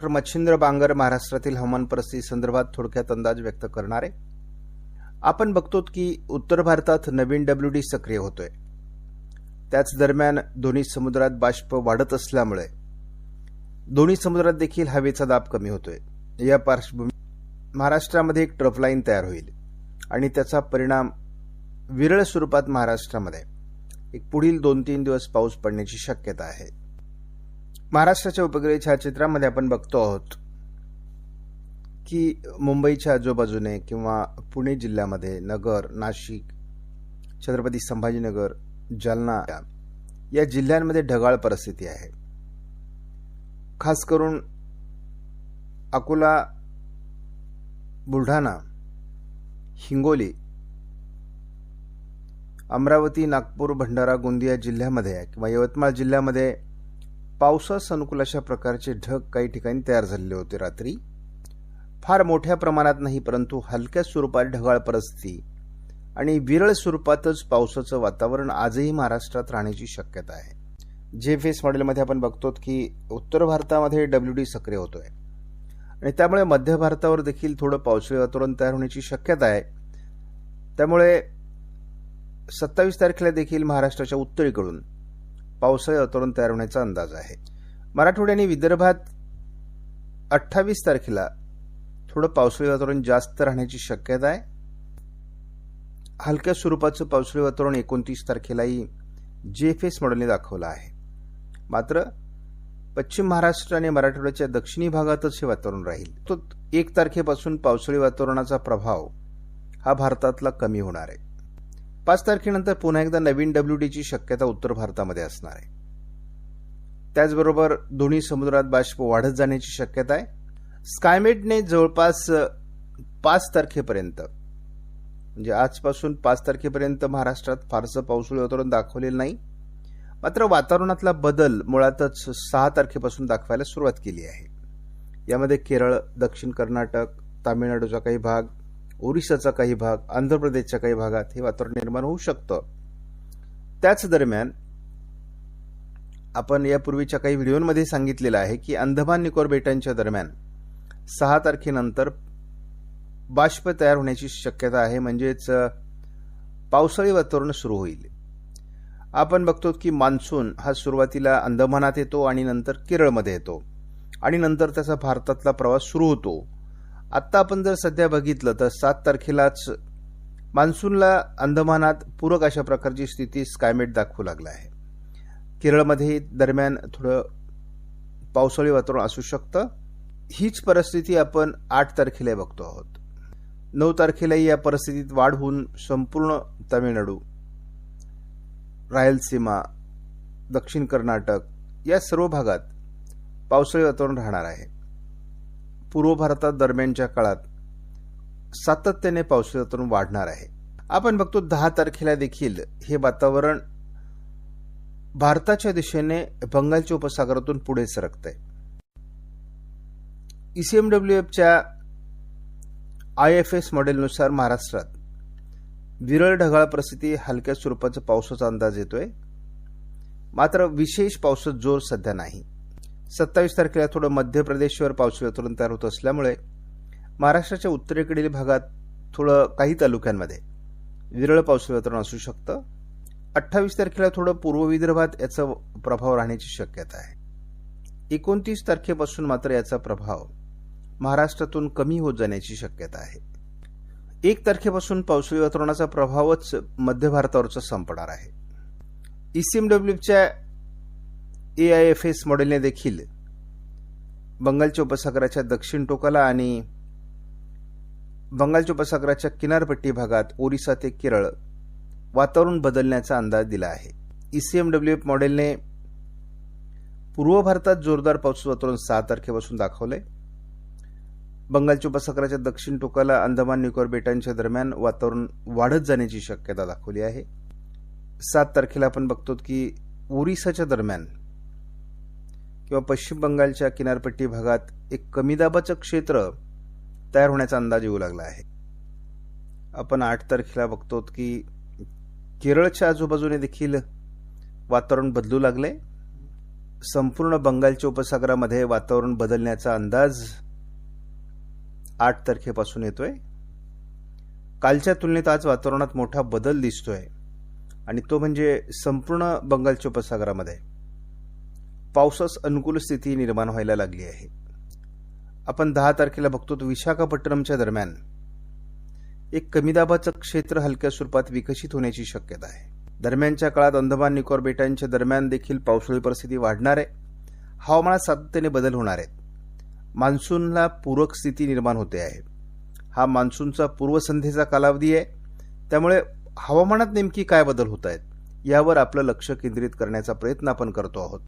Doctor Machhindra Bangar महाराष्ट्रातील हवामान परिस्थिती संदर्भात थोडक्यात अंदाज व्यक्त करणारे. आपण बघतो की उत्तर भारतात नवीन डब्ल्यू डी सक्रिय होतोय. त्याच दरम्यान दोन्ही समुद्रात बाष्प वाढत असल्यामुळे दोन्ही समुद्रात देखील हवेचा दाब कमी होतोय. या पार्श्वभूमी महाराष्ट्रामध्ये एक ट्रफ लाईन तयार होईल आणि त्याचा परिणाम विरळ स्वरूपात महाराष्ट्रामध्ये एक पुढील दोन तीन दिवस पाऊस पडण्याची शक्यता आहे. महाराष्ट्राच्या उपग्रह छायाचित्रामध्ये आपण बघतो आहोत की मुंबईच्या आजूबाजूने किंवा पुणे जिल्ह्यामध्ये नगर नाशिक छत्रपती संभाजीनगर जालना या जिल्ह्यांमध्ये ढगाळ परिस्थिती आहे. खास करून अकोला बुलढाणा हिंगोली अमरावती नागपूर भंडारा गोंदिया जिल्ह्यामध्ये किंवा यवतमाळ जिल्ह्यामध्ये पावसास अनुकूल अशा प्रकारचे ढग काही ठिकाणी तयार झालेले होते रात्री. फार मोठ्या प्रमाणात नाही परंतु हलक्या स्वरूपात ढगाळ परिस्थिती आणि विरळ स्वरूपातच पावसाचं वातावरण आजही महाराष्ट्रात राहण्याची शक्यता आहे. जे फेस मॉडेलमध्ये आपण बघतो की उत्तर भारतामध्ये डब्ल्यू डी सक्रिय होतोय. आणि त्यामुळे मध्य भारतावर देखील थोडं पावसाळी वातावरण तयार होण्याची शक्यता आहे. त्यामुळे सत्तावीस तारखेला देखील महाराष्ट्राच्या उत्तरेकडून पावसाळी वातावरण तयार होण्याचा अंदाज आहे. मराठवाड्याने विदर्भात अठ्ठावीस तारखेला थोडं पावसाळी वातावरण जास्त राहण्याची शक्यता आहे. हलक्या स्वरूपाचं पावसाळी वातावरण एकोणतीस तारखेलाही जे एफ एस मॉडेलने दाखवलं आहे. मात्र पश्चिम महाराष्ट्र आणि मराठवाड्याच्या दक्षिणी भागातच हे वातावरण राहील. तो एक तारखेपासून पावसाळी वातावरणाचा प्रभाव हा भारतातला कमी होणार आहे. पाच तारखेनंतर पुन्हा एकदा नवीन डब्ल्यू डीची शक्यता उत्तर भारतामध्ये असणार आहे. त्याचबरोबर दोन्ही समुद्रात बाष्प वाढत जाण्याची शक्यता आहे. स्कायमेटने जवळपास पाच तारखेपर्यंत म्हणजे आजपासून पाच तारखेपर्यंत महाराष्ट्रात फारसं पावसाळी वातावरण दाखवलेलं नाही. मात्र वातावरणातला बदल मुळातच सहा तारखेपासून दाखवायला सुरुवात केली आहे. यामध्ये केरळ दक्षिण कर्नाटक तामिळनाडूचा काही भाग ओरिसाचा काही भाग आंध्र प्रदेशच्या काही भागात हे वातावरण निर्माण होऊ शकतं. त्याच दरम्यान आपण यापूर्वीच्या काही व्हिडिओमध्ये सांगितलेलं आहे की अंदमान निकोर बेटांच्या दरम्यान सहा तारखेनंतर बाष्प तयार होण्याची शक्यता आहे म्हणजेच पावसाळी वातावरण सुरू होईल. आपण बघतो की मान्सून हा सुरुवातीला अंदमानात येतो आणि नंतर केरळमध्ये येतो आणि नंतर त्याचा भारतातला प्रवास सुरू होतो. आत्ता आपण जर सध्या बघितलं तर सात तारखेलाच मान्सूनला अंदमानात पूरक अशा प्रकारची स्थिती स्कायमेट दाखवू लागला आहे. केरळमध्ये दरम्यान थोडं पावसाळी वातावरण असू शकतं. हीच परिस्थिती आपण आठ तारखेला बघतो आहोत. नऊ तारखेलाही या परिस्थितीत वाढ होऊन संपूर्ण तामिळनाडू रायलसीमा दक्षिण कर्नाटक या सर्व भागात पावसाळी वातावरण राहणार आहे. पूर्व भारतात दरम्यानच्या काळात सातत्याने पावसाळी वातावरण वाढणार आहे. आपण बघतो दहा तारखेला देखील हे वातावरण भारताच्या दिशेने बंगालच्या उपसागरातून पुढे सरकत आहे ईसीएमडब्ल्यू एफच्या आय एफ एस मॉडेलनुसार महाराष्ट्रात विरळ ढगाळ परिस्थिती हलक्या स्वरूपाचा पावसाचा अंदाज येतोय. मात्र विशेष पावसाचा जोर सध्या नाही. सत्तावीस तारखेला थोडं मध्य प्रदेशवर पावसाळी वातावरण तयार होत असल्यामुळे महाराष्ट्राच्या उत्तरेकडील भागात थोडं काही तालुक्यांमध्ये विरळ पावसाळी वातावरण असू शकतं. अठ्ठावीस तारखेला थोडं पूर्व विदर्भात याचा प्रभाव राहण्याची शक्यता आहे. एकोणतीस तारखेपासून मात्र याचा प्रभाव महाराष्ट्रातून कमी होत जाण्याची शक्यता आहे. एक तारखेपासून पावसाळी वातावरणाचा प्रभावच मध्य भारतावरचा संपणार आहे. ईसीएमडब्ल्यूच्या ए आय एफ एस मॉडेलने देखील बंगालच्या उपसागराच्या दक्षिण टोकाला आणि बंगालच्या उपसागराच्या किनारपट्टी भागात ओरिसा ते केरळ वातावरण बदलण्याचा अंदाज दिला आहे. ईसीएमडब्ल्यू एफ मॉडेलने पूर्व भारतात जोरदार पाऊस वातावरण सहा तारखेपासून दाखवलंय. बंगालच्या उपसागराच्या दक्षिण टोकाला अंदमान निकोबार बेटांच्या दरम्यान वातावरण वाढत जाण्याची शक्यता दाखवली आहे. सात तारखेला आपण बघतो की ओरिसाच्या दरम्यान किंवा पश्चिम बंगालच्या किनारपट्टी भागात एक कमी दाबाचं क्षेत्र तयार होण्याचा अंदाज येऊ लागला आहे. आपण आठ तारखेला बघतो की केरळच्या आजूबाजूने देखील वातावरण बदलू लागले संपूर्ण बंगालच्या उपसागरामध्ये वातावरण बदलण्याचा अंदाज आठ तारखेपासून येतोय. कालच्या तुलनेत आज वातावरणात मोठा बदल दिसतोय. आणि तो म्हणजे संपूर्ण बंगालच्या उपसागरामध्ये. पावसास अनुकूल स्थिती निर्माण व्हायला लागली आहे. आपण दहा तारखेला बघतो तर विशाखापट्टणमच्या दरम्यान एक कमी दाबाचं क्षेत्र हलक्या स्वरूपात विकसित होण्याची शक्यता आहे. दरम्यानच्या काळात अंदमान निकोबार बेटांच्या दरम्यान देखील पावसाळी परिस्थिती वाढणार आहे. हवामानात सातत्याने बदल होणार आहेत. मान्सूनला पूरक स्थिती निर्माण होते आहे. हा मान्सूनचा पूर्वसंध्येचा कालावधी आहे. त्यामुळे हवामानात नेमकी काय बदल होत आहेत यावर आपलं लक्ष केंद्रित करण्याचा प्रयत्न आपण करतो आहोत.